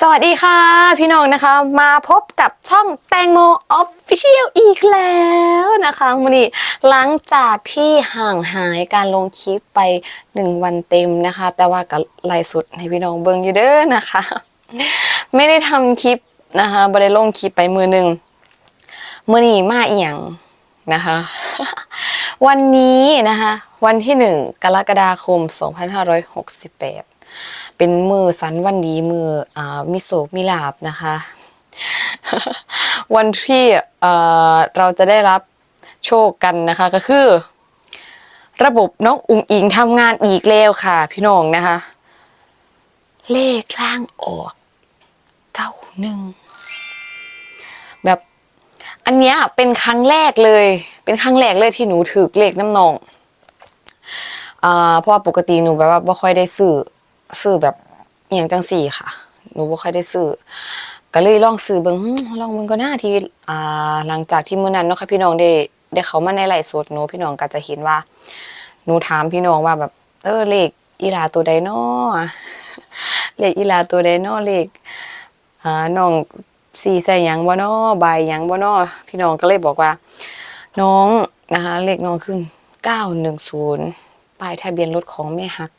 สวัสดีค่ะ พี่น้องนะคะ มาพบกับช่องแตงโมออฟฟิเชียลอีกแล้วนะคะวันนี้หลังจากที่ห่างหายการลงคลิปไปหนึ่งวันเต็มนะคะ แต่ว่ากับไลฟ์สดให้พี่น้องเบิ่งอยู่เด้อนะคะ ไม่ได้ทำคลิปนะคะไม่ได้ลงคลิปไปมือหนึ่งมื่อนี้มาเอียงนะคะ วันนี้นะคะ วันที่หนึ่งกรกฎาคม 2568 เป็นมือสันวันดีมืออ่ามิโศกมิลาบนะคะ วันที่เอ่อเราจะได้รับโชคกันนะคะก็คือ ระบบน้องอุงอิงทำงานอีกแล้วค่ะ พี่น้องนะคะ เลขล่างออกเก้าหนึ่งแบบอันเนี้ยเป็นครั้งแรกเลย เป็นครั้งแรกเลยที่หนูถือเลขน้ำนองอ่าเพราะว่าปกติหนูแบบว่าไม่ค่อยได้ซื้อ ซื้อแบบอหย่างจังสี่ค่ะ หนูไม่ค่อยได้ซื้อก็เลยลองซื้อเบิ่งหึลองเบิ่งก็น่าที่อ่าหลังจากที่มื้อนั้นเนาะค่ะพี่น้องได้ได้เขามาในไลฟ์สดหนูพี่น้องก็จะเห็นว่า หนูถามพี่น้องว่าแบบ เออเลขอีหลาตัวใดน้อเลขอีหลาตัวใดน้อเลขอ่าน้องสีใส่หยังบ่น้อใบหยังบ่น้อพี่น้องก็เลยบอกว่า น้องนะคะเลขน้องขึ้น910ป้ายทะเบียนรถของแม่ฮัก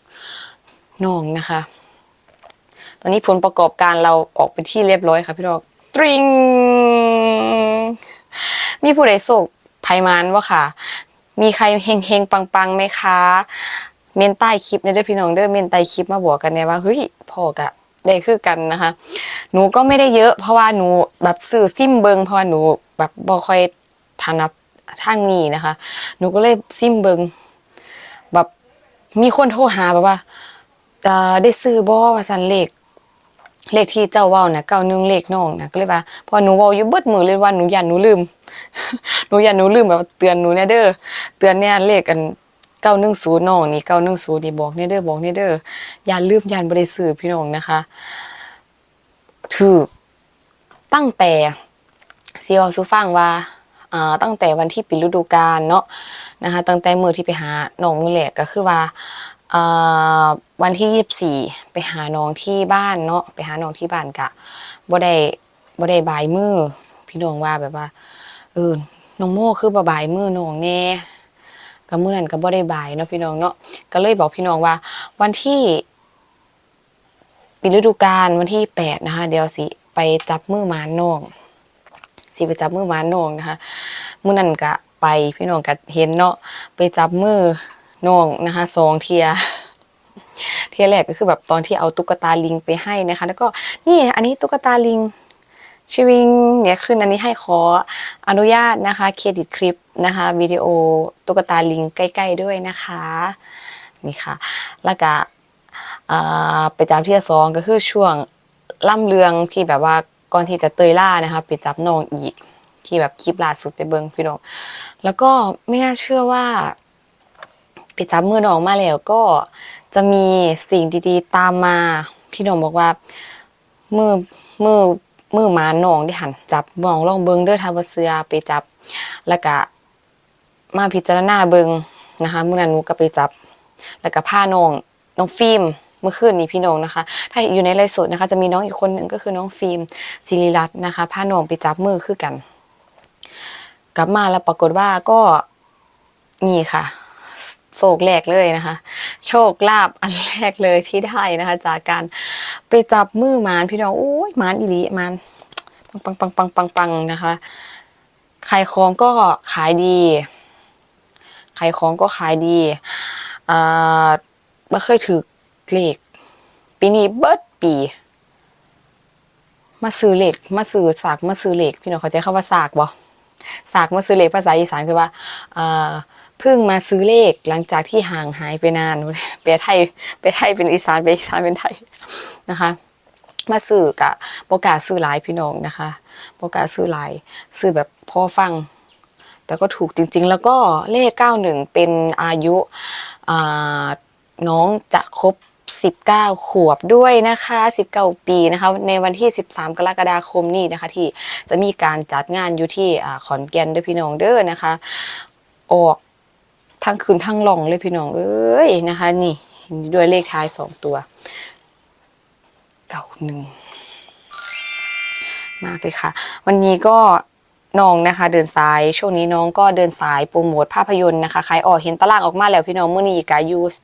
น้องนะคะ ตอนนี้ผลประกอบการเราออกเป็นที่เรียบร้อยค่ะพี่น้องตริงมีผู้ใดโศกภัยมานวะค่ะ มีใครเฮงเฮงปังปังๆไหมคะ เมนใต้คลิปเนี่ยเด้อพี่น้องเด้อเมนใต้คลิปมาบอกกันเนี่ยว่าเฮ้ยพ่อกะได้คือกันนะคะ หนูก็ไม่ได้เยอะ เพราะว่าหนูแบบสื่อซิมเบิงเพราะว่าหนูแบบบ่ค่อยถนัดทางนี้นะคะ หนูก็เลยซิมเบิงแบบมีคนโทรหาแบบว่า ได้ซื้อบ่ว่าสันเลขเลขที่เจ้าเว้านะเก้าหนึ่งเลขน้องนะก็เลยว่าพอหนูเว้าอยู่เบิดมือเลยว่าหนูยันหนูลืม หนูยันหนูลืมแบบเตือนหนูแน่เด้อเตือนเนี่ยเลขกันเก้าหนึ่งศูนย์น้องนี่เก้าหนึ่งศูนย์นี่บอกแน่เด้อบอกแน่เด้ออย่าลืมยันบริสื่อพี่น้องนะคะถือตั้งแต่ซีออซูฟังว่าตั้งแต่วันที่ปิดฤดูกาลเนาะนะคะ ตั้งแต่มือที่ไปหาน้องมือแหลกก็คือว่า วันที่ยี่สิบสี่ไปหาน้องที่บ้านเนาะไปหาน้องที่บ้านกะบ่ได้บ่ได้บายมือพี่น้องว่าแบบว่าเออน้องโมคือบ่บายมือน้องแน่ก็มื้อนั้นก็บ่ได้บายเนาะพี่น้องเนาะก็เลยบอกพี่น้องว่า วันที่ปิดฤดูกาลวันที่แปดนะคะ เดี๋ยวสิไปจับมือหมานน้องสิไปจับมือหมานน้องนะคะมื้อนั้นก็ไปพี่น้องก็เห็นเนาะไปจับมือ น้องนะคะสองเทียเทียแรกก็คือแบบตอนที่เอาตุ๊กตาลิงไปให้นะคะ แล้วก็นี่อันนี้ตุ๊กตาลิงชิวิงเนี่ยขึ้นอันนี้ให้ขออนุญาตนะคะเครดิตคลิปนะคะวิดีโอตุ๊กตาลิงใกล้ ๆด้วยนะคะนี่ค่ะ แล้วก็ไปจับที่สองก็คือช่วงล่ำเรืองที่แบบว่าก่อนที่จะเตยล่านะคะไปจับน้องอีกที่แบบคลิปล่าสุดไปเบิงพี่น้องแล้วก็ไม่น่าเชื่อว่า ไปจับมือน้องมาแล้วก็จะมีสิ่งดีๆ ตามมา พี่น้องบอกว่ามือมือมือหมาน้องที่หันจับมองลองเบิงเด้อทาวเสือไปจับ แล้วก็มาพิจารณาเบิงนะคะเมื่อนั้นหนูก็ไปจับ แล้วก็พาน้องน้องฟิล์มเมื่อคืนนี้พี่น้องนะคะ ถ้าอยู่ในไลฟ์สดนะคะ จะมีน้องอีกคนหนึ่งก็คือน้องฟิล์มศิริรัตน์นะคะพาน้องไปจับมือคือกัน กลับมาแล้วปรากฏว่าก็นี่ค่ะ โศกแรกเลยนะคะ โชคลาภอันแรกเลยที่ได้นะคะ จากการไปจับมือมานพี่น้องโอ้ยมานอีหลีมานปังปังปังปังปังปังนะคะขายของก็ขายดีขายของก็ขายดีอ่าไม่เคยถือเลขปีนี้เบิดปี มาซื้อเหลขมาซื้อสากมาซื้อเหลขพี่น้องเข้าใจคำว่าสากบ่สากมาซื้อเหลขภาษาอีสานคือว่าเอ่อ เพิ่งมาซื้อเลขหลังจากที่ห่างหายไปนานไปไทยไปไทยเป็นอีสานไปอีสานเป็นไทยนะคะ มาซื้อกะโปรกาสซื้อหลายพี่น้องนะคะโปรกาสซื้อหลายซื้อแบบพอฟัง แต่ก็ถูกจริง ๆ แล้วก็เลข 91 เป็นอายุาน้องจะครบ19 ขวบด้วยนะคะ 19 ปีนะคะ ในวันที่ 13 กรกฎาคมนี้นะคะ ที่จะมีการจัดงานอยู่ที่อขอนแก่นด้วยพี่น้องเด้อนะคะ ออก ทั้งคืนทั้งหล่องเลยพี่น้อง เอ้ยนะคะ นี่ด้วยเลขท้าย2ตัวเก้าหนึ่งมากเลยค่ะ วันนี้ก็น้องนะคะ เดินสายช่วงนี้น้องก็เดินสายโปรโมทภาพยนตร์นะคะขายออกเห็นตารางออกมาแล้วพี่น้องมื่อนี้กายูส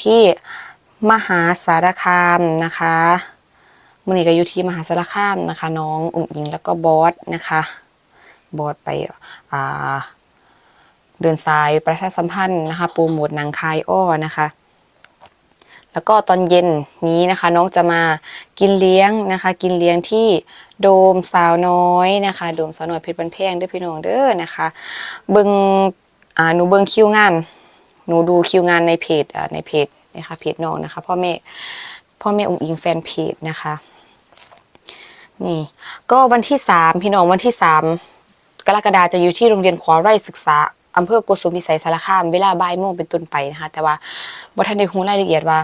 ที่มหาสารคามนะคะมื่อนี้ก็อยู่ที่มหาสารคามนะคะ น้องอุ๋งอิงแล้วก็บอสนะคะ บอสไปอ่า เดินสายประชาสัมพันธ์นะคะโปรโมทหนังคายอ้อนะคะ แล้วก็ตอนเย็นนี้นะคะน้องจะมากินเลี้ยงนะคะ กินเลี้ยงที่โดมสาวน้อยนะคะโดมสาวน้อยเพชรบันแพงด้วยพี่น้องเด้อนะคะเบิงอ่าหนูเบิงคิวงาน หนูดูคิวงานในเพจอ่าในเพจนะคะเพจน้องนะคะพ่อแม่พ่อแม่อุ้งอิงแฟนเพจนะคะนี่ก็วันที่สามพี่น้องวันที่สามกรกฎาจะอยู่ที่โรงเรียนขวาไร่ศึกษา อำเภอโกสุมพิสัยสารคามเวลาบ่ายโมงเป็นต้นไปนะคะแต่ว่าบ่ทันได้ฮู้รายละเอียดว่า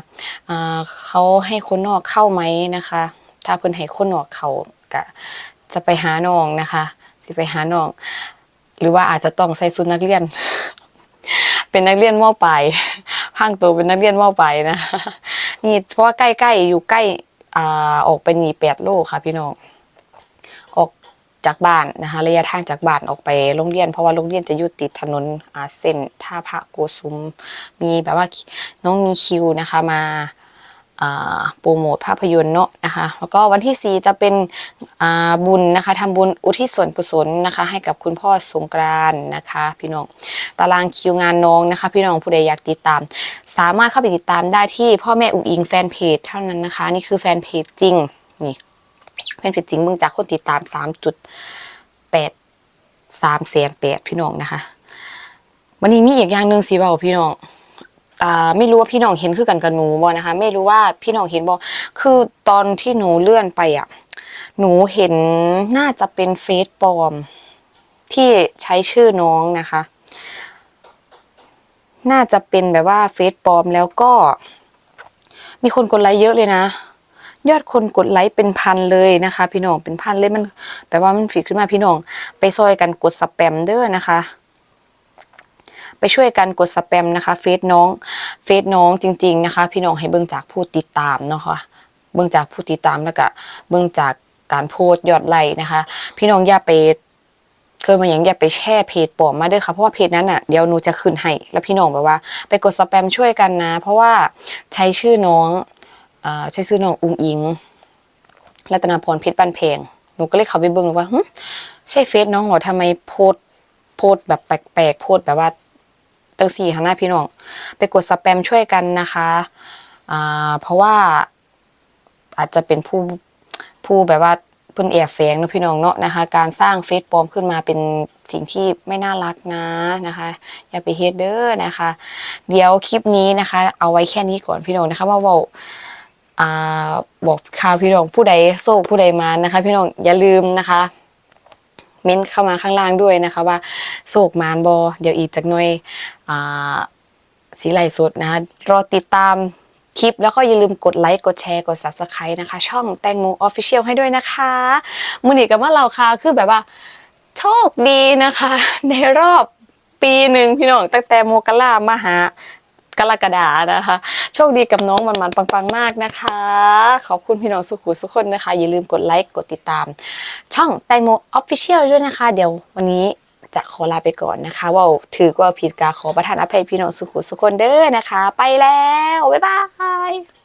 เขาให้คนนอกเข้าไหมนะคะ ถ้าเพิ่นให้คนนอกเขาก็จะไปหาน้องนะคะ สิไปหาน้อง หรือว่าอาจจะต้องใส่ชุดนักเรียน เป็นนักเรียนมปลายพังตัวเป็นนักเรียนมปลายนะนี่เพราะว่าใกล้ๆอยู่ใกล้ออกไปนี่แปดโลค่ะพี่น้อง จากบ้านนะคะระยะทางจากบ้านออกไปโรงเรียน เพราะว่าโรงเรียนจะอยู่ติดถนนอาเส้นท่าพระโกสุม มีแบบว่าน้องมีคิวนะคะมาโปรโมทภาพยนตร์เนาะนะคะแล้วก็วันที่ 4 จะเป็นบุญนะคะทำบุญอุทิศส่วนกุศลนะคะ ให้กับคุณพ่อสงกรานนะคะ พี่น้องตารางคิวงานน้องนะคะ พี่น้องผู้ใดอยากติดตาม สามารถเข้าไปติดตามได้ที่พ่อแม่อุ๋งอิงแฟนเพจเท่านั้นนะคะ นี่คือแฟนเพจจริงนี่ แฟนเพจจริงเบิ่งจากคนติดตามสามจุดแปดสามแสนแปดพี่น้องนะคะวันนี้มีอีกอย่างหนึ่งสิเบาพี่น้องไม่รู้ว่าพี่น้องเห็นคือกันกับหนูบ่นะคะ ไม่รู้ว่าพี่น้องเห็นบ่คือตอนที่หนูเลื่อนไปอะ หนูเห็นน่าจะเป็นเฟซปลอม ที่ใช้ชื่อน้องนะคะ น่าจะเป็นแบบว่าเฟซปลอมแล้วก็ มีคนกดไลค์เยอะเลยนะ ยอดคนกดไลค์เป็นพันเลยนะคะ พี่น้องเป็นพันเลยมันแปลว่ามันฟีดขึ้นมาพี่น้อง ไปซอยกันกดสแปมเด้อนะคะ ไปช่วยกันกดสแปมนะคะเฟซน้องเฟซน้องจริง ๆนะคะ พี่น้องให้เบิ่งจากผู้ติดตามเนาะค่ะเบิ่งจากผู้ติดตามแล้วก็เบิ่งจากการโพสต์ยอดไลค์นะคะ พี่น้องอย่าไปเคยมาอย่างอย่าไปแช่เพจปลอมมาเด้อค่ะเพราะว่าเพจนั้นอะเดี๋ยวหนูจะขึ้นให้แล้วพี่น้องแบบว่า ไปกดสแปมช่วยกันนะ เพราะว่าใช้ชื่อน้อง ใช้ชื่อน้องอุ้งอิงรัตนาพรเพชรบ้านเพงหนูก็เลยเข้าไปเบิ่งว่าใช่เฟซน้องเหรอทำไมโพสโพสแบบแปลกๆโพสแบบว่าตั้งสี่หันหน้าพี่น้อง ไปกดสแปมช่วยกันนะคะอ่าเพราะว่าอาจจะเป็นผู้ผู้แบบว่าเพิ่นแอบแฝงนะพี่น้องเนาะนะคะ การสร้างเฟซปลอมขึ้นมาเป็นสิ่งที่ไม่น่ารักนะนะคะ อย่าไปเฮดเดอร์นะคะ เดี๋ยวคลิปนี้นะคะ เอาไว้แค่นี้ก่อนพี่น้องนะคะว่าว่า อ่าบอกข่าวพี่น้องผู้ใดโศกผู้ใดมานะคะ พี่น้องอย่าลืมนะคะ เม้นเข้ามาข้างล่างด้วยนะคะ ว่าโศกมานบอเดี๋ยวอีกจากหน่วยอ่าสีไหลสดนะคะรอติดตามคลิปแล้วก็อย่าลืมกดไลค์กดแชร์กด subscribe นะคะ ช่องแตงโมออฟฟิเชียลให้ด้วยนะคะมือหนีกับว่าเราค่ะคือแบบว่า โชคดีนะคะ ในรอบปีหนึ่งพี่น้องตั้งแต่โมกรามาหา กรกฎานะคะ โชคดีกับน้องมันมันปังๆมากนะคะ ขอบคุณพี่น้องสุขุสุขคนนะคะ อย่าลืมกดไลค์กดติดตาม ช่องแตงโมออฟฟิเชียลด้วยนะคะ เดี๋ยววันนี้จะขอลาไปก่อนนะคะ ว่าถือว่าผิดกาขอประทานอภัยพี่น้องสุขุสุขคนเด้อนะคะ ไปแล้ว บ๊ายบาย